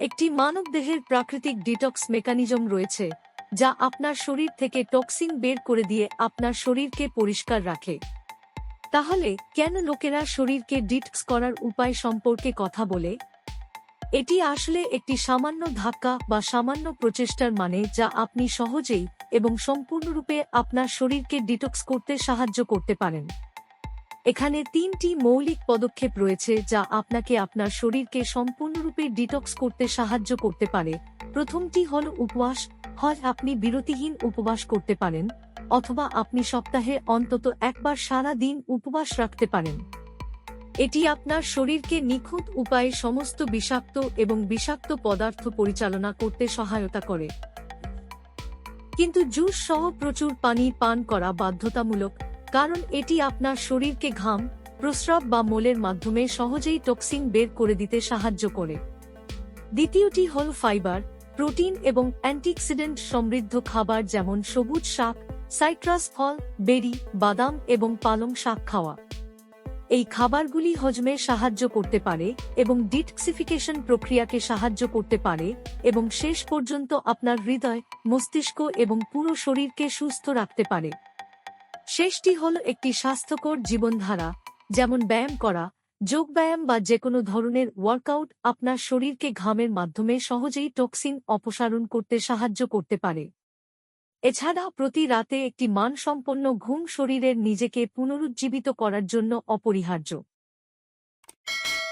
একটি মানবদেহের প্রাকৃতিক ডিটক্স মেকানিজম রয়েছে, যা আপনার শরীর থেকে টক্সিন বের করে দিয়ে আপনার শরীরকে পরিষ্কার রাখে। তাহলে, কেন লোকেরা শরীরকে ডিটক্স করার উপায় সম্পর্কে কথা বলে? এটি আসলে একটি সামান্য ধাক্কা বা সামান্য প্রচেষ্টার মানে যা আপনি সহজেই এবং সম্পূর্ণরূপে আপনার শরীরকে ডিটক্স করতে সাহায্য করতে পারেন। এখানে তিনটি মৌলিক পদক্ষেপ রয়েছে যা আপনাকে আপনার শরীরকে সম্পূর্ণরূপে ডিটক্স করতে সাহায্য করতে পারে। প্রথমটি হল উপবাস, হয় আপনি বিরতিহীন উপবাস করতে পারেন, অথবা আপনি সপ্তাহে অন্তত একবার সারা দিন উপবাস রাখতে পারেন। এটি আপনার শরীরকে নিখুঁত উপায়ে সমস্ত বিষাক্ত এবং বিষাক্ত পদার্থ পরিচালনা করতে সহায়তা করে। কিন্তু জুস সহ প্রচুর পানি পান করা বাধ্যতামূলক কারণ এটি আপনার শরীরকে ঘাম, প্রস্রাব বা মোলের মাধ্যমে সহজেই টক্সিন বের করে দিতে সাহায্য করে। দ্বিতীয়টি হল ফাইবার, প্রোটিন এবং অ্যান্টিঅক্সিডেন্ট সমৃদ্ধ খাবার যেমন সবুজ শাক, সাইট্রাস ফল, বেরি, বাদাম এবং পালং শাক খাওয়া। এই খাবারগুলি হজমে সাহায্য করতে পারে এবং ডিটক্সিফিকেশন প্রক্রিয়াকে সাহায্য করতে পারে এবং শেষ পর্যন্ত আপনার হৃদয়, মস্তিষ্ক এবং পুরো শরীরকে সুস্থ রাখতে পারে। শেষটি হল একটি স্বাস্থ্যকর জীবনধারা, যেমন ব্যায়াম করা, যোগ ব্যায়াম বা যে কোনো ধরনের ওয়ার্কআউট আপনার শরীরকে ঘামের মাধ্যমে সহজেই টক্সিন অপসারণ করতে সাহায্য করতে পারে। এছাড়া প্রতি রাতে একটি মানসম্পন্ন ঘুম শরীরের নিজেকে পুনরুজ্জীবিত করার জন্য অপরিহার্য।